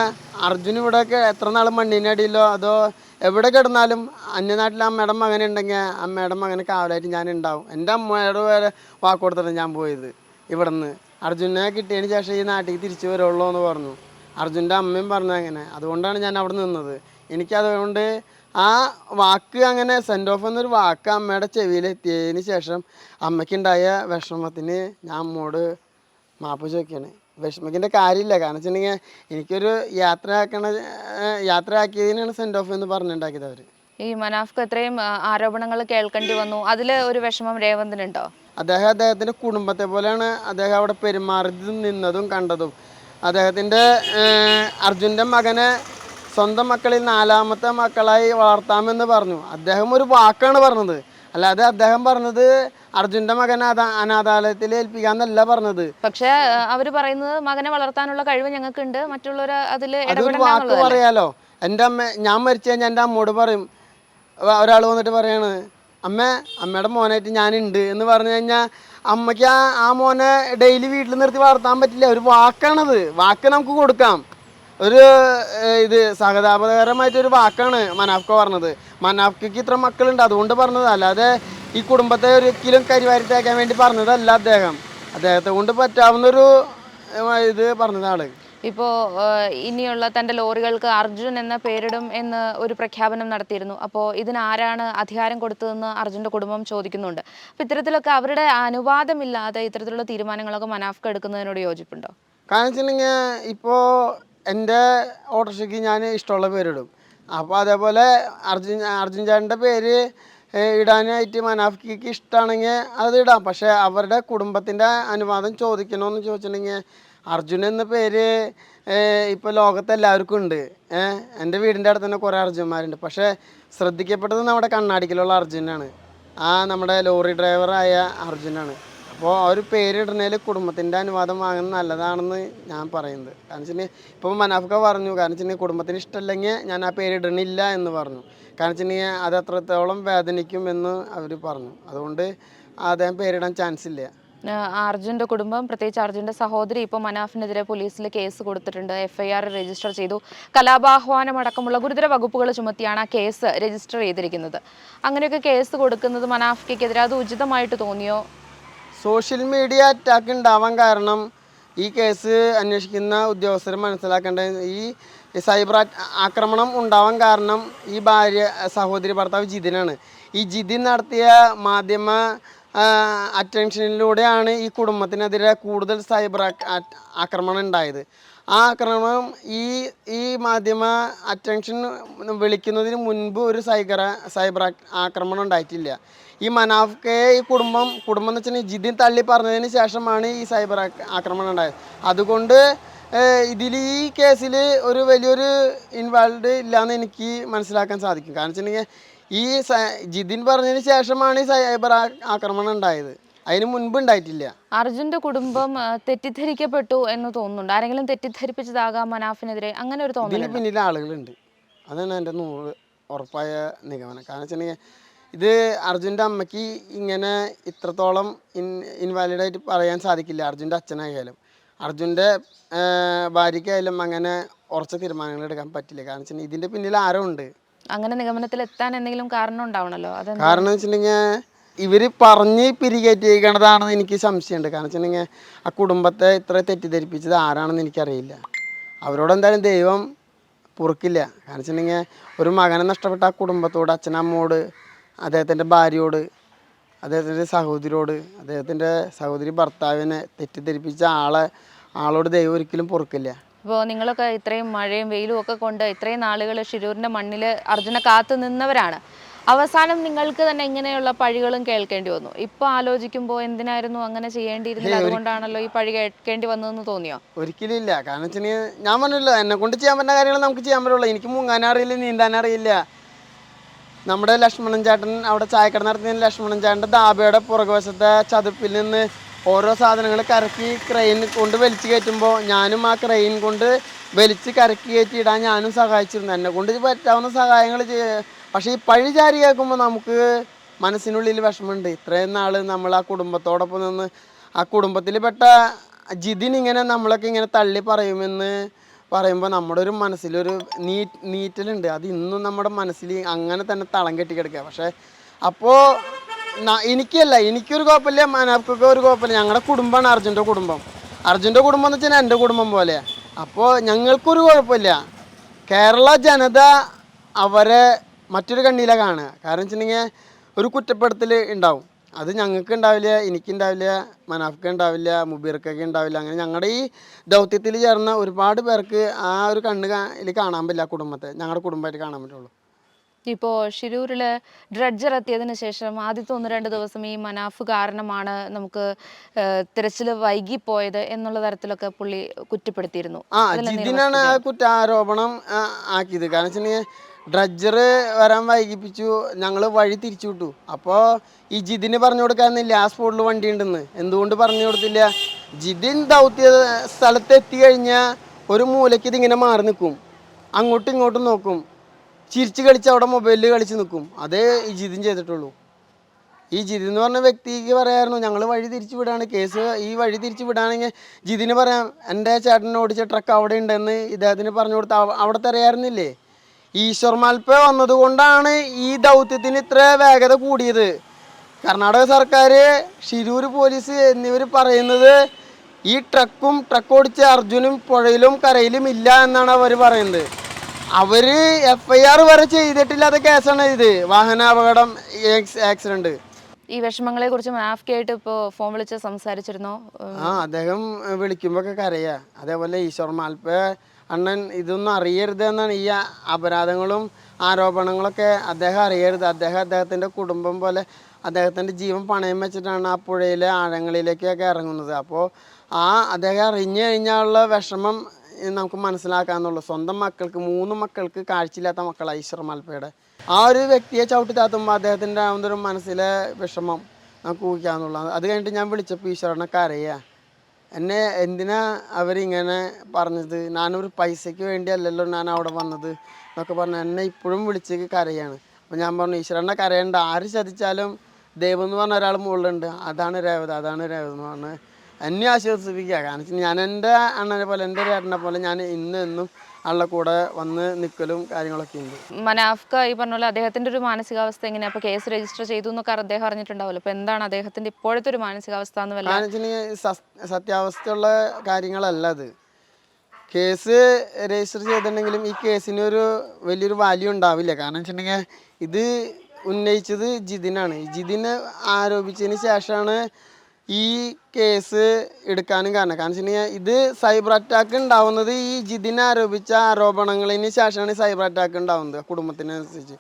അർജുൻ ഇവിടെ എത്ര നാൾ മണ്ണിന്റെ അടിയിലോ? അതോ എവിടെ കിടന്നാലും അന്യനാട്ടിൽ അമ്മയുടെ മകൻ ഉണ്ടെങ്കിൽ അമ്മയുടെ മകനെ കാവലായിട്ട് ഞാൻ ഉണ്ടാവും. എന്റെ അമ്മയുടെ വരെ വാക്ക് കൊടുത്തിട്ടാണ് ഞാൻ പോയത് ഇവിടെ നിന്ന് അർജുനെ കിട്ടിയതിന് ശേഷം ഈ നാട്ടിൽ തിരിച്ചു വരുള്ളൂ എന്ന് പറഞ്ഞു. അർജുന്റെ അമ്മയും പറഞ്ഞു അങ്ങനെ. അതുകൊണ്ടാണ് ഞാൻ അവിടെ നിന്നത്. എനിക്കതുകൊണ്ട് ആ വാക്ക് അങ്ങനെ സെൻഡ് ഓഫ് എന്നൊരു വാക്ക് അമ്മയുടെ ചെവിയിൽ എത്തിയതിന് ശേഷം അമ്മയ്ക്കുണ്ടായ വിഷമത്തിന് ഞാൻ അമ്മോട് മാപ്പ് ചോദിക്കുകയാണ്. വിഷമിക്കേണ്ട കാര്യമില്ല. കാരണം വെച്ചിട്ടുണ്ടെങ്കിൽ എനിക്കൊരു യാത്ര ആക്കണ യാത്ര ആക്കിയതിനാണ് സെൻഡ് ഓഫ് എന്ന് പറഞ്ഞുണ്ടാക്കിയത് അവർ ഈ മനാഫ്ക്ക് എത്രയും ആരോപണങ്ങൾ കേൾക്കേണ്ടി വന്നു. അതിൽ ഒരു വിഷമം രേവന്തിനുണ്ടോ? അദ്ദേഹം അദ്ദേഹത്തിന്റെ കുടുംബത്തെ പോലെയാണ് അദ്ദേഹം അവിടെ പെരുമാറിയതും നിന്നതും കണ്ടതും. അദ്ദേഹത്തിന്റെ അർജുന്റെ മകനെ സ്വന്തം മക്കളിൽ നാലാമത്തെ മക്കളായി വളർത്താമെന്ന് പറഞ്ഞു. അദ്ദേഹം ഒരു വാക്കാണ് പറഞ്ഞത്. അല്ലാതെ അദ്ദേഹം പറഞ്ഞത് അർജുന്റെ മകനെ അനാഥാലയത്തിൽ ഏൽപ്പിക്കാന്നല്ല പറഞ്ഞത്. പക്ഷേ അവർ അവർ പറയുന്നത് മകനെ വളർത്താനുള്ള കഴിവ് ഞങ്ങൾക്ക് ഞങ്ങൾക്കുണ്ട്. മറ്റുള്ളവർ അതിൽ വാക്ക് പറയാലോ. എന്റെ അമ്മ ഞാൻ മരിച്ചു കഴിഞ്ഞാൽ എന്റെ അമ്മോട് പറയും. ഒരാൾ വന്നിട്ട് പറയാണ് അമ്മ അമ്മയുടെ മോനായിട്ട് ഞാനുണ്ട് എന്ന് പറഞ്ഞു കഴിഞ്ഞാൽ അമ്മയ്ക്ക് ആ ആ മോനെ ഡെയിലി വീട്ടിൽ നിർത്തി വളർത്താൻ പറ്റില്ല. ഒരു വാക്കാണത്. വാക്ക് നമുക്ക് കൊടുക്കാം. ഒരു ഇത് സഹതാപകരമായിട്ടൊരു വാക്കാണ് മനാഫ്ക പറഞ്ഞത്. മനാഫ്കയ്ക്ക് ഇത്ര മക്കളുണ്ട്. അതുകൊണ്ട് പറഞ്ഞത്. അല്ലാതെ ഈ കുടുംബത്തെ ഒരിക്കലും കരിവാരിത്തേക്കാൻ വേണ്ടി പറഞ്ഞതല്ല അദ്ദേഹം. അദ്ദേഹത്തെ കൊണ്ട് പറ്റാവുന്നൊരു ഇത് പറഞ്ഞതാണ്. ഇപ്പോൾ ഇനിയുള്ള തന്റെ ലോറികൾക്ക് അർജുൻ എന്ന പേരിടും എന്ന് ഒരു പ്രഖ്യാപനം നടത്തിയിരുന്നു. അപ്പോൾ ഇതിനാരാണ് അധികാരം കൊടുത്തതെന്ന് അർജുന്റെ കുടുംബം ചോദിക്കുന്നുണ്ട്. അപ്പോൾ ഇത്തരത്തിലൊക്കെ അവരുടെ അനുവാദമില്ലാതെ ഇത്തരത്തിലുള്ള തീരുമാനങ്ങളൊക്കെ മനാഫ്ക്ക് എടുക്കുന്നതിനോട് യോജിപ്പുണ്ടോ? കാരണം വെച്ചിട്ടുണ്ടെങ്കിൽ ഇപ്പോൾ എന്റെ ഓട്ടോറിക്ഷയ്ക്ക് ഞാൻ ഇഷ്ടമുള്ള പേരിടും. അപ്പോൾ അതേപോലെ അർജുൻ അർജുൻ ചേട്ടന്റെ പേര് ഇടാനായിട്ട് മനാഫിക്ക് ഇഷ്ടമാണെങ്കിൽ അത് ഇടാം. പക്ഷേ അവരുടെ കുടുംബത്തിന്റെ അനുവാദം ചോദിക്കണമെന്ന് ചോദിച്ചിട്ടുണ്ടെങ്കിൽ അർജുൻ എന്ന പേര് ഇപ്പോൾ ലോകത്ത് എല്ലാവർക്കും ഉണ്ട്. എന്റെ വീടിന്റെ അടുത്ത് തന്നെ കുറേ അർജുന്മാരുണ്ട്. പക്ഷേ ശ്രദ്ധിക്കപ്പെട്ടത് നമ്മുടെ കണ്ണാടിക്കലുള്ള അർജുനാണ്. ആ നമ്മുടെ ലോറി ഡ്രൈവറായ അർജുനാണ്. അപ്പോൾ ഒരു പേരിടുന്നതിൽ കുടുംബത്തിന്റെ അനുവാദം വാങ്ങുന്നത് നല്ലതാണെന്ന് ഞാൻ പറയുന്നത്. കാരണം വെച്ചിട്ടുണ്ടെങ്കിൽ ഇപ്പോൾ മനാഫ്ക പറഞ്ഞു കാരണം വെച്ചിട്ടുണ്ടെങ്കിൽ കുടുംബത്തിന് ഇഷ്ടമല്ലെങ്കിൽ ഞാൻ ആ പേരിടണില്ല എന്ന് പറഞ്ഞു. കാരണം വെച്ചിട്ടുണ്ടെങ്കിൽ അത് അത്രത്തോളം വേദനിക്കും എന്ന് അവർ പറഞ്ഞു. അതുകൊണ്ട് അദ്ദേഹം പേരിടാൻ ചാൻസ് ഇല്ല. അർജുന്റെ കുടുംബം പ്രത്യേകിച്ച് അർജുന്റെ സഹോദരി ഇപ്പോൾ മനാഫിനെതിരെ പോലീസിൽ കേസ് കൊടുത്തിട്ടുണ്ട്. എഫ്ഐആർ രജിസ്റ്റർ ചെയ്തു. കലാപാഹ്വാനം അടക്കമുള്ള ഗുരുതര വകുപ്പുകൾ ചുമത്തിയാണ് ആ കേസ് രജിസ്റ്റർ ചെയ്തിരിക്കുന്നത്. അങ്ങനെയൊക്കെ കേസ് കൊടുക്കുന്നത് മനാഫിക്കെതിരെ അത് ഉചിതമായിട്ട് തോന്നിയോ? സോഷ്യൽ മീഡിയ അറ്റാക്ക് ഉണ്ടാവാൻ കാരണം ഈ കേസ് അന്വേഷിക്കുന്ന ഉദ്യോഗസ്ഥർ മനസ്സിലാക്കേണ്ടത് ഈ സൈബർ ആക്രമണം ഉണ്ടാവാൻ കാരണം ഈ ഭാര്യ സഹോദരി ഭർത്താവ് ജിതിനാണ്. ഈ ജിതിൻ നടത്തിയ മാധ്യമ അറ്റൻഷനിലൂടെയാണ് ഈ കുടുംബത്തിനെതിരെ കൂടുതൽ സൈബർ ആക്രമണം ഉണ്ടായത്. ആ ആക്രമണം ഈ ഈ മാധ്യമ അറ്റൻഷൻ വിളിക്കുന്നതിന് മുൻപ് ഒരു സൈബർ സൈബർ ആക്രമണം ഉണ്ടായിട്ടില്ല. ഈ മനാഫ്കയെ ഈ കുടുംബം കുടുംബം എന്ന് വെച്ചാൽ ജിതിൻ തള്ളി പറഞ്ഞതിന് ശേഷമാണ് ഈ സൈബർ ആക്ര- ആക്രമണം ഉണ്ടായത്. അതുകൊണ്ട് ഇതിൽ ഈ കേസിൽ ഒരു വലിയൊരു ഇൻവാൾവ് ഇല്ലയെന്ന് എനിക്ക് മനസ്സിലാക്കാൻ സാധിക്കും. കാരണം വെച്ചിട്ടുണ്ടെങ്കിൽ ഈ ജിതിൻ പറഞ്ഞതിന് ശേഷമാണ് ഈ സൈബർ ആക്രമണം ഉണ്ടായത്. അതിന് മുൻപ് ഉണ്ടായിട്ടില്ല. അർജുന്റെ കുടുംബം തെറ്റിദ്ധരിക്കപ്പെട്ടു എന്ന് തോന്നുന്നുണ്ട്. ആരെങ്കിലും തെറ്റിദ്ധരിപ്പിച്ചതാകാം മനാഫിനെതിരെ അങ്ങനെ ഒരു തോന്നുന്നു ഇതിന് പിന്നിൽ ആളുകളുണ്ട്. അതാണ് എന്റെ നൂറ് ഉറപ്പായ നിഗമനം. കാരണം വെച്ചിട്ടുണ്ടെങ്കിൽ ഇത് അർജുന്റെ അമ്മയ്ക്ക് ഇങ്ങനെ ഇത്രത്തോളം ഇൻ ഇൻവാലിഡായിട്ട് പറയാൻ സാധിക്കില്ല. അർജുന്റെ അച്ഛനായാലും. അർജുന്റെ ഭാര്യയ്ക്കായാലും അങ്ങനെ ഉറച്ച തീരുമാനങ്ങൾ എടുക്കാൻ പറ്റില്ല. കാരണം വെച്ചിട്ടുണ്ടെങ്കിൽ ഇതിന്റെ പിന്നിൽ ആരോ ഉണ്ട് അങ്ങനെ നിഗമനത്തിൽ എത്താൻ എന്തെങ്കിലും കാരണം ഉണ്ടാവണല്ലോ? അത് കാരണം വെച്ചിട്ടുണ്ടെങ്കിൽ ഇവർ പറഞ്ഞ് പിരികേറ്റിക്കണതാണെന്ന് എനിക്ക് സംശയമുണ്ട്. കാരണം വെച്ചിട്ടുണ്ടെങ്കിൽ ആ കുടുംബത്തെ ഇത്ര തെറ്റിദ്ധരിപ്പിച്ചത് ആരാണെന്ന് എനിക്കറിയില്ല. അവരോട് എന്തായാലും ദൈവം പൊറുക്കില്ല. കാരണം വെച്ചിട്ടുണ്ടെങ്കിൽ ഒരു മകനെ നഷ്ടപ്പെട്ട ആ കുടുംബത്തോട് അച്ഛനമ്മോട് അദ്ദേഹത്തിന്റെ ഭാര്യയോട് അദ്ദേഹത്തിന്റെ സഹോദരിയോട് അദ്ദേഹത്തിന്റെ സഹോദരി ഭർത്താവിനെ തെറ്റിദ്ധരിപ്പിച്ച ആളെ ആളോട് ദൈവം ഒരിക്കലും പൊറുക്കില്ല. അപ്പോൾ നിങ്ങളൊക്കെ ഇത്രയും മഴയും വെയിലും ഒക്കെ കൊണ്ട് ഇത്രയും നാളുകൾ ഷിരൂരിന്റെ മണ്ണിൽ അർജുനെ കാത്തു നിന്നവരാണ്. അവസാനം നിങ്ങൾക്ക് തന്നെ ഇങ്ങനെയുള്ള പഴികളും കേൾക്കേണ്ടി വന്നു. ഇപ്പൊ ആലോചിക്കുമ്പോൾ എന്തിനായിരുന്നു അങ്ങനെ ചെയ്യേണ്ടിയിരുന്നത്? അതുകൊണ്ടാണല്ലോ ഈ പഴി കേൾക്കേണ്ടി വന്നതെന്ന് തോന്നിയോ? ഒരിക്കലും ഇല്ല കാരണം വെച്ചാൽ ഞാൻ പറഞ്ഞല്ലോ എന്നെ കൊണ്ട് ചെയ്യാൻ പറ്റുന്ന കാര്യങ്ങൾ നമുക്ക് ചെയ്യാൻ പറ്റുള്ളൂ. എനിക്ക് നീന്താൻ അറിയില്ല. നമ്മുടെ ലക്ഷ്മണൻ ചേട്ടൻ അവിടെ ചായക്കട നടത്തുന്ന ലക്ഷ്മണൻ ചേട്ടന്റെ ദാബയുടെ പുറകുവശത്തെ ചതുപ്പിൽ നിന്ന് ഓരോ സാധനങ്ങൾ കറക്കി ക്രെയിൻ കൊണ്ട് വലിച്ചു കയറ്റുമ്പോൾ ഞാനും ആ ക്രെയിൻ കൊണ്ട് വലിച്ച് കറക്കി കയറ്റി ഇടാൻ ഞാനും സഹായിച്ചിരുന്നു. എന്നെ കൊണ്ട് പറ്റാവുന്ന സഹായങ്ങൾ പക്ഷേ ഈ പഴിചാരി കേൾക്കുമ്പോൾ നമുക്ക് മനസ്സിനുള്ളിൽ വിഷമമുണ്ട്. ഇത്രയും നാൾ നമ്മൾ ആ കുടുംബത്തോടൊപ്പം നിന്ന് ആ കുടുംബത്തിൽ പെട്ട ജിതിൻ ഇങ്ങനെ നമ്മളൊക്കെ ഇങ്ങനെ തള്ളി പറയുമെന്ന് പറയുമ്പോൾ നമ്മുടെ ഒരു മനസ്സിലൊരു നീ നീറ്റലുണ്ട്. അത് ഇന്നും നമ്മുടെ മനസ്സിൽ അങ്ങനെ തന്നെ തളം കെട്ടി കിടക്കുക പക്ഷേ അപ്പോൾ എനിക്കല്ല എനിക്കൊരു കുഴപ്പമില്ല. മനാഫ്ക്കൊക്കെ ഒരു കുഴപ്പമില്ല. ഞങ്ങളുടെ കുടുംബമാണ് അർജുന്റെ കുടുംബം. അർജുന്റെ കുടുംബം എന്ന് വെച്ചാൽ എന്റെ കുടുംബം പോലെയാണ് അപ്പോൾ ഞങ്ങൾക്കൊരു കുഴപ്പമില്ല. കേരള ജനത അവരെ മറ്റൊരു കണ്ണിലാണ് കാണുക. കാരണം വെച്ചിട്ടുണ്ടെങ്കിൽ ഒരു കുറ്റപ്പെടുത്തൽ ഉണ്ടാവും. അത് ഞങ്ങൾക്ക് ഉണ്ടാവില്ല എനിക്കുണ്ടാവില്ല മനാഫ്ക്ക് ഉണ്ടാവില്ല മുബീർക്കൊക്കെ ഉണ്ടാവില്ല. അങ്ങനെ ഞങ്ങളുടെ ഈ ദൗത്യത്തിൽ ചേർന്ന ഒരുപാട് പേർക്ക് ആ ഒരു കണ്ണ് ഇതിൽ കാണാൻ പറ്റില്ല കുടുംബത്തെ. ഞങ്ങളുടെ കുടുംബമായിട്ട് കാണാൻ പറ്റുള്ളൂ. ഇപ്പോൾ ഷിരൂരിൽ ഡ്രഡ്ജർ എത്തിയതിന് ശേഷം ആദ്യത്തെ ഒന്ന് രണ്ട് ദിവസം ഈ മനാഫ് കാരണമാണ് നമുക്ക് തിരച്ചിൽ വൈകിപ്പോയത് എന്നുള്ള തരത്തിലൊക്കെ പുള്ളി കുറ്റപ്പെടുത്തിയിരുന്നു. ആ ജിതിനാണ് ആ കുറ്റാരോപണം ആക്കിയത്. കാരണം വെച്ചിട്ടുണ്ടെങ്കിൽ ഡ്രഡ്ജർ വരാൻ വൈകിപ്പിച്ചു. ഞങ്ങൾ വഴി തിരിച്ചു വിട്ടു. അപ്പോൾ ഈ ജിതിന് പറഞ്ഞു കൊടുക്കാന്നില്ല ആ സ്പോട്ടിൽ വണ്ടി ഉണ്ടെന്ന്. എന്തുകൊണ്ട് പറഞ്ഞു കൊടുത്തില്ല? ജിതിൻ ദൗത്യ സ്ഥലത്ത് എത്തിക്കഴിഞ്ഞാൽ ഒരു മൂലയ്ക്ക് ഇതിങ്ങനെ മാറി നിൽക്കും. അങ്ങോട്ടും ഇങ്ങോട്ടും നോക്കും. ചിരിച്ച് കളിച്ച് അവിടെ മൊബൈലിൽ കളിച്ച് നിൽക്കും. അതേ ഈ ജിതിൻ ചെയ്തിട്ടുള്ളൂ. ഈ ജിതിൻ എന്ന് പറഞ്ഞ വ്യക്തിക്ക് പറയായിരുന്നു ഞങ്ങൾ വഴി തിരിച്ചു വിടാണ്. കേസ് ഈ വഴി തിരിച്ചു വിടാണെങ്കിൽ ജിതിന് പറയാം എന്റെ ചേട്ടനെ ഓടിച്ച ട്രക്ക് അവിടെ ഉണ്ടെന്ന് ഇദ്ദേഹത്തിന് പറഞ്ഞു കൊടുത്ത അവിടെ അവിടെ ഈശ്വർ മൽപ്പ വന്നതുകൊണ്ടാണ് ഈ ദൗത്യത്തിന് ഇത്ര വേഗത കൂടിയത്. കർണാടക സർക്കാർ ഷിരൂർ പോലീസ് എന്നിവർ പറയുന്നത് ഈ ട്രക്കും ട്രക്ക് ഓടിച്ച അർജുനും പുഴയിലും കരയിലും ഇല്ല എന്നാണ് അവർ പറയുന്നത്. അവർ എഫ് ഐ ആർ വരെ ചെയ്തിട്ടില്ലാത്ത കേസാണ് ഇത്. വാഹനാപകടം ആക്സിഡന്റ്. ഈ വിഷമങ്ങളെ കുറിച്ച് മാഫ്കായിട്ട് ഇപ്പോൾ ഫോൺ വിളിച്ച് സംസാരിച്ചിരുന്നോ. ആ അദ്ദേഹം വിളിക്കുമ്പോഴൊക്കെ കരയാ. അതേപോലെ ഈശ്വർ മാൽപ്പ അണ്ണൻ ഇതൊന്നും അറിയരുത് എന്നാണ് ഈ അപരാധങ്ങളും ആരോപണങ്ങളൊക്കെ അദ്ദേഹം അറിയരുത്. അദ്ദേഹം അദ്ദേഹത്തിന്റെ കുടുംബം പോലെ അദ്ദേഹത്തിന്റെ ജീവൻ പണയം വെച്ചിട്ടാണ് ആ പുഴയിലെ ആഴങ്ങളിലേക്കൊക്കെ ഇറങ്ങുന്നത്. അപ്പോൾ ആ അദ്ദേഹം അറിഞ്ഞു കഴിഞ്ഞാലുള്ള വിഷമം നമുക്ക് മനസ്സിലാക്കാന്നുള്ളൂ. സ്വന്തം മക്കൾക്ക് മൂന്ന് മക്കൾക്ക് കാഴ്ചയില്ലാത്ത മക്കളാണ് ഈശ്വർ മാൽപ്പയുടെ. ആ ഒരു വ്യക്തിയെ ചവിട്ടി താത്തുമ്പോൾ അദ്ദേഹത്തിന്റെ ആ ഒരു മനസ്സിലെ വിഷമം നമുക്ക് ഊഹിക്കാന്നുള്ളതാണ് അത് കഴിഞ്ഞിട്ട് ഞാൻ വിളിച്ചപ്പോൾ ഈശ്വരനെ കരയുക എന്നെ എന്തിനാ അവരിങ്ങനെ പറഞ്ഞത്? ഞാനൊരു പൈസയ്ക്ക് വേണ്ടിയല്ലല്ലോ ഞാൻ അവിടെ വന്നത് എന്നൊക്കെ പറഞ്ഞു എന്നെ ഇപ്പോഴും വിളിച്ച് കരയാണ്. അപ്പം ഞാൻ പറഞ്ഞു ഈശ്വരനെ കരയണ്ട. ആര് ചതിച്ചാലും ദൈവം എന്ന് പറഞ്ഞ ഒരാൾ മുകളിലുണ്ട്. അതാണ് രേവത അതാണ് രേവത എന്ന് പറഞ്ഞ് എന്നെ ആശ്വസിപ്പിക്കുക. കാരണം ഞാൻ എന്റെ അണ്ണനെ പോലെ എന്റെ ഒരു ഏട്ടനെ പോലെ ഞാൻ ഇന്നും എന്നും ആളുടെ കൂടെ വന്ന് നിൽക്കലും കാര്യങ്ങളൊക്കെ ഉണ്ട്. മനാഫ്ക ഈ പറഞ്ഞ പോലെ അദ്ദേഹത്തിന്റെ ഒരു മാനസികാവസ്ഥ എങ്ങനെയാ? അപ്പൊ കേസ് രജിസ്റ്റർ ചെയ്തു എന്നൊക്കെ അദ്ദേഹം അറിഞ്ഞിട്ടുണ്ടാവുമല്ലോ. അപ്പൊ എന്താണ് അദ്ദേഹത്തിന്റെ ഇപ്പോഴത്തെ ഒരു മാനസികാവസ്ഥ എന്ന് വല്ല കാരണം സത്യാവസ്ഥയുള്ള കാര്യങ്ങളല്ല അത്. കേസ് രജിസ്റ്റർ ചെയ്തിട്ടുണ്ടെങ്കിലും ഈ കേസിന് ഒരു വലിയൊരു വാല്യൂ ഉണ്ടാവില്ല. കാരണം വെച്ചിട്ടുണ്ടെങ്കിൽ ഇത് ഉന്നയിച്ചത് ജിതിനാണ്. ജിതിന് ആരോപിച്ചതിന് ശേഷമാണ് ഈ കേസ് എടുക്കാനും കാരണം. കാരണം വെച്ച് കഴിഞ്ഞാൽ ഇത് സൈബർ അറ്റാക്ക് ഉണ്ടാവുന്നത് ഈ ജിതിനെ ആരോപിച്ച ആരോപണങ്ങളിന് ശേഷമാണ് സൈബർ അറ്റാക്ക് ഉണ്ടാവുന്നത് കുടുംബത്തിനനുസരിച്ച്.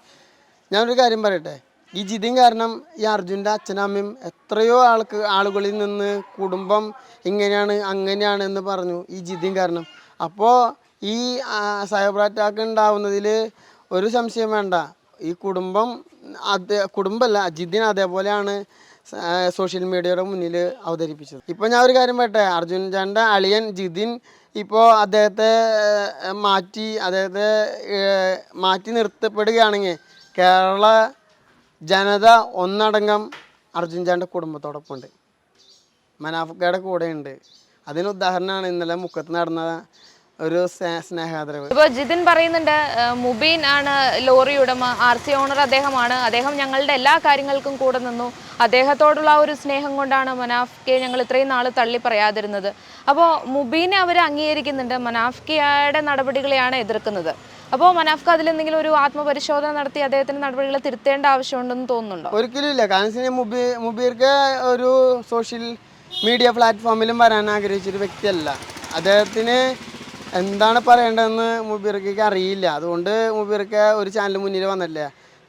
ഞാനൊരു കാര്യം പറയട്ടെ. ഈ ജിതിൻ കാരണം ഈ അർജുന്റെ അച്ഛനും അമ്മയും എത്രയോ ആൾക്ക് ആളുകളിൽ നിന്ന് കുടുംബം ഇങ്ങനെയാണ് അങ്ങനെയാണ് എന്ന് പറഞ്ഞു ഈ ജിതിൻ കാരണം. അപ്പോൾ ഈ സൈബർ അറ്റാക്ക് ഉണ്ടാവുന്നതിൽ ഒരു സംശയം വേണ്ട. ഈ കുടുംബം അതേ കുടുംബമല്ല ജിതിൻ അതേപോലെയാണ് സോഷ്യൽ മീഡിയയുടെ മുന്നിൽ അവതരിപ്പിച്ചത്. ഇപ്പോൾ ഞാൻ ഒരു കാര്യം പറയട്ടെ? അർജുൻ ചാന്റെ അളിയൻ ജിതിൻ ഇപ്പോൾ അദ്ദേഹത്തെ മാറ്റി അദ്ദേഹത്തെ മാറ്റി നിർത്തപ്പെടുകയാണെങ്കിൽ കേരള ജനത ഒന്നടങ്കം അർജുൻ ചാന്റെ കുടുംബത്തോടൊപ്പം ഉണ്ട് മനാഫക്കയുടെ കൂടെയുണ്ട്. അതിന് ഉദാഹരണമാണ് ഇന്നലെ മുക്കത്ത് നടന്ന ഒരു സ്നേ- സ്നേഹാദരവ്. ഇപ്പോൾ ജിതിൻ പറയുന്നുണ്ട് മുബീൻ ആണ് ലോറി ഉടമ ആർ സി ഓണർ അദ്ദേഹമാണ്. അദ്ദേഹം ഞങ്ങളുടെ എല്ലാ കാര്യങ്ങൾക്കും കൂടെ നിന്നു. അദ്ദേഹത്തോടുള്ള ഒരു സ്നേഹം കൊണ്ടാണ് മനാഫ്കയെ ഞങ്ങൾ ഇത്രയും നാൾ തള്ളി പറയാതിരുന്നത്. അപ്പോൾ മുബീനെ അവർ അംഗീകരിക്കുന്നുണ്ട്. മനാഫ്കയുടെ നടപടികളെയാണ് എതിർക്കുന്നത്. അപ്പോൾ മനാഫ്ക അതിലെന്തെങ്കിലും ഒരു ആത്മപരിശോധന നടത്തി അദ്ദേഹത്തിന്റെ നടപടികൾ തിരുത്തേണ്ട ആവശ്യമുണ്ടെന്ന് തോന്നുന്നുണ്ടോ? ഒരിക്കലും ഇല്ല. കാരണം മുബീ മുബീർക്ക് ഒരു സോഷ്യൽ മീഡിയ പ്ലാറ്റ്ഫോമിലും വരാൻ ആഗ്രഹിച്ചൊരു വ്യക്തിയല്ല. അദ്ദേഹത്തിന് എന്താണ് പറയേണ്ടതെന്ന് മുബീർക്ക് അറിയില്ല. അതുകൊണ്ട് മുബീർക്ക് ഒരു ചാനൽ മുന്നിൽ വന്നില്ല.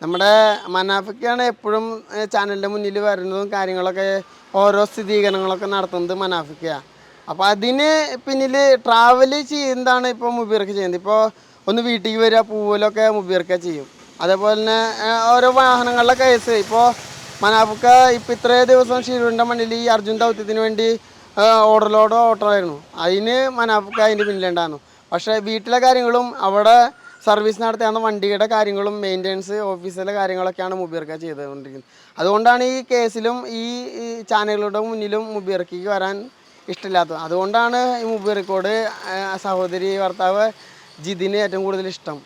നമ്മുടെ മനാഫിക്കാണ് എപ്പോഴും ചാനലിന്റെ മുന്നിൽ വരുന്നതും കാര്യങ്ങളൊക്കെ ഓരോ സ്ഥിരീകരണങ്ങളൊക്കെ നടത്തുന്നത് മനാഫിക്കാണ് അപ്പോൾ അതിന് പിന്നിൽ ട്രാവൽ ചെയ്യുന്നതാണ് ഇപ്പോൾ മുബീർക്ക് ചെയ്യുന്നത്. ഇപ്പോൾ ഒന്ന് വീട്ടിലേക്ക് വരിക പൂവലൊക്കെ മുബീർക്ക ചെയ്യും. അതേപോലെ തന്നെ ഓരോ വാഹനങ്ങളുടെ കേസ്. ഇപ്പോൾ മനാഫുക്ക ഇപ്പം ഇത്രേ ദിവസം ഷിരൂരിന്റെ മണ്ണിൽ ഈ അർജുൻ ദൗത്യത്തിന് വേണ്ടി ഓർഡറിലോടോ ഓട്ടോ ആയിരുന്നു. അതിന് മനാപ്പൊക്കെ അതിന്റെ പിന്നിലുണ്ടായിരുന്നു. പക്ഷേ വീട്ടിലെ കാര്യങ്ങളും അവിടെ സർവീസ് നടത്തിയാകുന്ന വണ്ടിയുടെ കാര്യങ്ങളും മെയിന്റെനൻസ് ഓഫീസിലെ കാര്യങ്ങളൊക്കെയാണ് മുബീർക്ക ചെയ്തുകൊണ്ടിരിക്കുന്നത്. അതുകൊണ്ടാണ് ഈ കേസിലും ഈ ചാനലുകളുടെ മുന്നിലും മുബീർക്കയ്ക്ക് വരാൻ ഇഷ്ടമില്ലാത്തത്. അതുകൊണ്ടാണ് ഈ മുബീർക്കോട് സഹോദരി ഭർത്താവ് ജിതിന് ഏറ്റവും കൂടുതൽ ഇഷ്ടം.